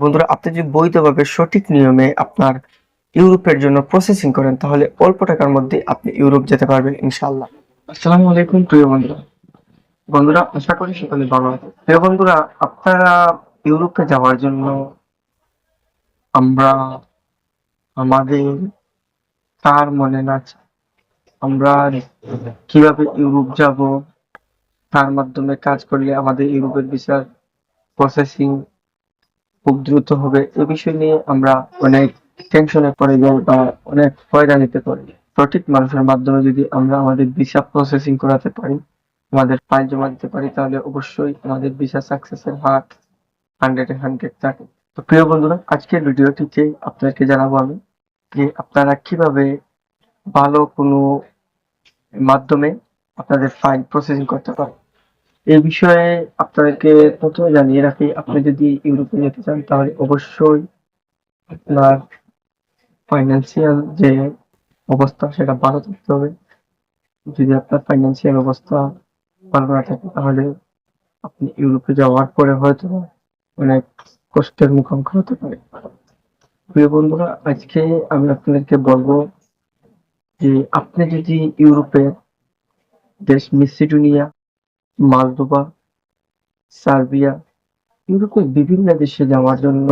বন্ধুরা, আপনি যদি বৈধভাবে সঠিক নিয়মে আপনার ইউরোপের জন্য প্রসেসিং করেন, তাহলে অল্প টাকার মধ্যে আপনি ইউরোপ যেতে পারবেন, ইনশাআল্লাহ। আসসালামু আলাইকুম, প্রিয় বন্ধুরা। বন্ধুরা, আশা করি সকলে ভালো আছে প্রিয় বন্ধুরা, আপনারা ইউরোপে যাওয়ার জন্য আমরা আমাদের তার মনে না আমরা কীভাবে ইউরোপ যাব, তার মাধ্যমে কাজ করলে আমাদের ইউরোপের বিচার প্রসেসিং খুব দ্রুত হবে। এ বিষয় নিয়ে আমরা অনেক টেনশনে পড়ে যাই বা অনেক হয়রানিতে পড়ি সঠিক মানুষের মাধ্যমে যদি আমরা আমাদের ভিসা প্রসেসিং করাতে পারি, আমাদের ফাইল জমা দিতে পারি, তাহলে অবশ্যই আমাদের ভিসা সাকসেসের হার হান্ড্রেডে হান্ড্রেড থাকে। তো প্রিয় বন্ধুরা, আজকের ভিডিওটিতে আপনাদেরকে জানাব আমি যে আপনারা কীভাবে ভালো কোনো মাধ্যমে আপনাদের ফাইল প্রসেসিং করতে পারেন। এই বিষয়ে আপনাদেরকে প্রথমে জানিয়ে রাখি, আপনি যদি ইউরোপে যেতে চান, তাহলে অবশ্যই আপনার ফাইন্যান্সিয়াল যে অবস্থা, সেটা ভালো থাকতে হবে। যদি আপনার ফাইন্যান্সিয়াল অবস্থা ভালো না থাকে, তাহলে আপনি ইউরোপে যাওয়ার পরে হয়তো অনেক কষ্টের মুখোমুখি হতে পারে। প্রিয় বন্ধুরা, আজকে আমি আপনাদেরকে বলব যে, আপনি যদি ইউরোপের দেশ মিসিডোনিয়া মালদোভা সার্বিয়া, ইউরোপের বিভিন্ন দেশে যাওয়ার জন্য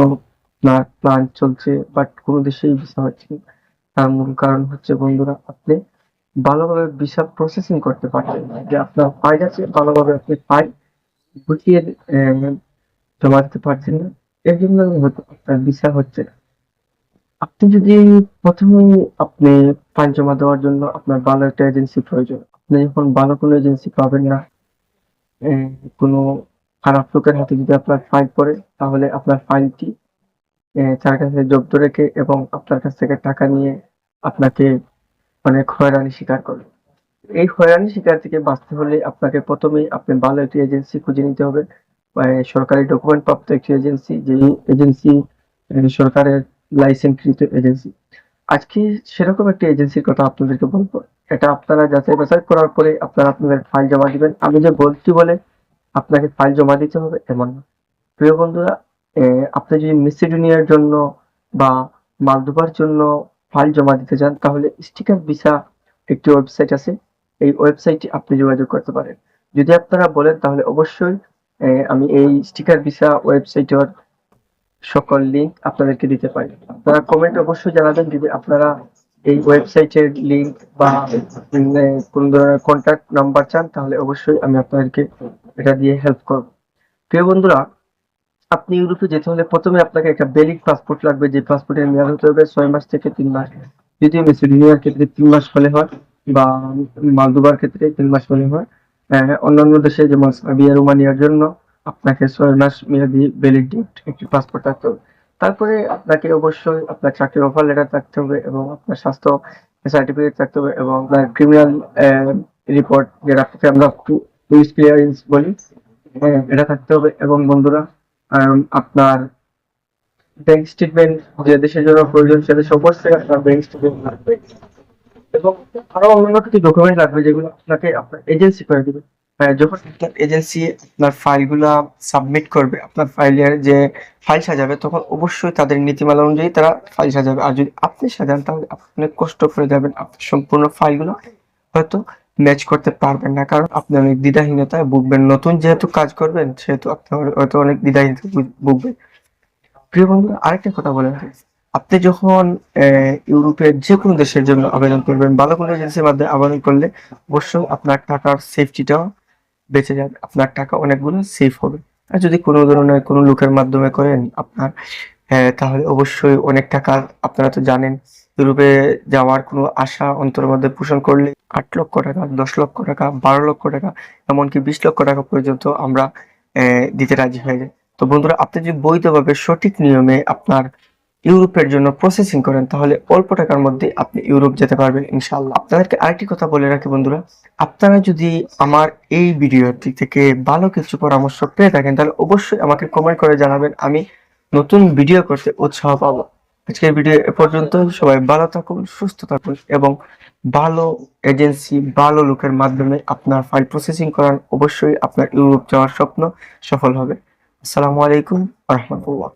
প্ল্যান চলছে বাট কোনো দেশেই ভিসা হচ্ছে না। তার মূল কারণ হচ্ছে, বন্ধুরা, আপনি ভালোভাবে ভিসা প্রসেসিং করতে পারছেন যে আপনার ফাইল আছে, ভালোভাবে আপনি ফাইল গুছিয়ে জমা দিতে পারছেন না। এর জন্য হয়তো আপনার ভিসা হচ্ছে না। আপনি যদি প্রথমে আপনি ফাইল জমা দেওয়ার জন্য আপনার ভালো একটা এজেন্সি প্রয়োজন। আপনি যখন ভালো কোনো এজেন্সি পাবেন না কোনো খারাপ লোকের হাতে যদি আপনার ফাইল পড়ে, তাহলে আপনার ফাইলটি তার কাছে জব্দ রেখে এবং আপনার কাছ থেকে টাকা নিয়ে আপনাকে অনেক হয়রানি স্বীকার করবে। এই হয়রানি শিকার থেকে বাঁচতে হলে আপনাকে প্রথমেই আপনি ভালো একটি এজেন্সি খুঁজে নিতে হবে। সরকারি ডকুমেন্ট প্রাপ্ত একটি এজেন্সি যে এজেন্সি সরকারের লাইসেন্সকৃত এজেন্সি আজকে সেরকম একটি এজেন্সির কথা আপনাদেরকে বলব। এটা আপনারা যাচাই বাছাই করার পরে আপনারা আপনাদের ফাইল জমা দিবেন। আমি যে বলছি বলে আপনাকে ফাইল জমা দিতে হবে, এমন না। প্রিয় বন্ধুরা আপনি যদি মেসিডোনিয়ার জন্য বা মালদোভার জন্য ফাইল জমা দিতে চান, তাহলে স্টিকার ভিসা একটি ওয়েবসাইট আছে। এই ওয়েবসাইটে আপনি যোগাযোগ করতে পারেন। যদি আপনারা বলেন, তাহলে অবশ্যই আমি এই স্টিকার ভিসা ওয়েবসাইটের সকল লিংক আপনাদেরকে দিতে পারি। আপনারা কমেন্ট অবশ্যই জানাবেন, যদি আপনারা এই ওয়েবসাইটের লিংক বা কোন ধরনের কন্ট্যাক্ট নাম্বার চান, তাহলে অবশ্যই আমি আপনাদেরকে এটা দিয়ে হেল্প করব। প্রিয় বন্ধুরা, আপনি ইউরোপে যেতে হলে প্রথমে আপনাকে একটা বেলিক পাসপোর্ট লাগবে। যে পাসপোর্টের মেয়াদ হতে হবে ছয় মাস থেকে তিন মাস। যদি মেসিডোনিয়ার ক্ষেত্রে তিন মাস হলে হয় বা মালদোবার ক্ষেত্রে তিন মাস হলে হয়। অন্যান্য দেশে যেমন সার্বিয়া, রোমানিয়ার জন্য আপনাকে ছয় মাস মেয়াদি ভ্যালিডিটি একটি পাসপোর্ট থাকতে হবে। তারপরে আপনাকে অবশ্যই আপনার চাকরির অফার লেটার থাকতে হবে এবং আপনার স্বাস্থ্য সার্টিফিকেট থাকতে হবে এবং আপনার ক্রিমিনাল রিপোর্ট যেটাকে আমরা পুলিশ ক্লিয়ারেন্স বলি এটা থাকতে হবে এবং বন্ধুরা আপনার ব্যাংক স্টেটমেন্ট যে দেশের জন্য প্রয়োজন সে দেশে অবশ্যই আপনার ব্যাংক স্টেটমেন্ট লাগবে। এবং আরও অন্যান্য কিছু ডকুমেন্ট লাগবে যেগুলো আপনাকে আপনার এজেন্সি করে দিবে। যখন আপনার এজেন্সি আপনার ফাইলগুলা সাবমিট করবে, আপনার ফাইলের যে ফাইল সাজাবে, তখন অবশ্যই তাদের নীতিমালা অনুযায়ী তারা ফাইল সাজাবে। আর যদি আপনি সাজান, তাহলে আপনি কষ্ট করে যাবেন আপনার সম্পূর্ণ ফাইলগুলো হয়তো ম্যাচ করতে পারবেন না। কারণ আপনি অনেক দ্বিধাহীনতায় ভুগবেন। নতুন যেহেতু কাজ করবেন, সেহেতু আপনি হয়তো অনেক দ্বিধাহীনতায় ভুগ- ভুগবেন। প্রিয় বন্ধু আরেকটা কথা বলে আপনি যখন ইউরোপের যে কোনো দেশের জন্য আবেদন করবেন, ভালো কোনো এজেন্সির মাধ্যমে আবেদন করলে অবশ্যই আপনার টাকার সেফটিটাও বেঁচে যাবে আপনার টাকা অনেকগুলো সেফ হবে। আর যদি কোনো ধরনের কোনো লোকের মাধ্যমে করেন আপনার তাহলে অবশ্যই অনেক টাকা আপনারা তো জানেন ইউরোপে যাওয়ার কোনো আশা অন্তরের মধ্যে পোষণ করলে আট লক্ষ টাকা, দশ লক্ষ টাকা, বারো লক্ষ টাকা, এমনকি বিশ লক্ষ টাকা পর্যন্ত আমরা দিতে রাজি হয়ে যাই। তো বন্ধুরা, আপনি যদি বৈধভাবে সঠিক নিয়মে আপনার ইউরোপের জন্য প্রসেসিং করেন, তাহলে অল্প টাকার মধ্যে আপনি ইউরোপ যেতে পারবেন, ইনশাআল্লাহ। আপনাদেরকে আরেকটি কথা বলে রাখি বন্ধুরা, আপনারা যদি আমার এই ভিডিওটি থেকে ভালো কিছু পরামর্শ পেয়ে থাকেন, তাহলে অবশ্যই আমাকে কমেন্ট করে জানাবেন, আমি নতুন ভিডিও করতে উৎসাহ পাবো। আজকের ভিডিও এ পর্যন্ত, সবাই ভালো থাকুন, সুস্থ থাকুন এবং ভালো এজেন্সি ভালো লোকের মাধ্যমে আপনার ফাইল প্রসেসিং করান, অবশ্যই আপনার ইউরোপ যাওয়ার স্বপ্ন সফল হবে। আসসালামু আলাইকুম রহমতুল্লাহ।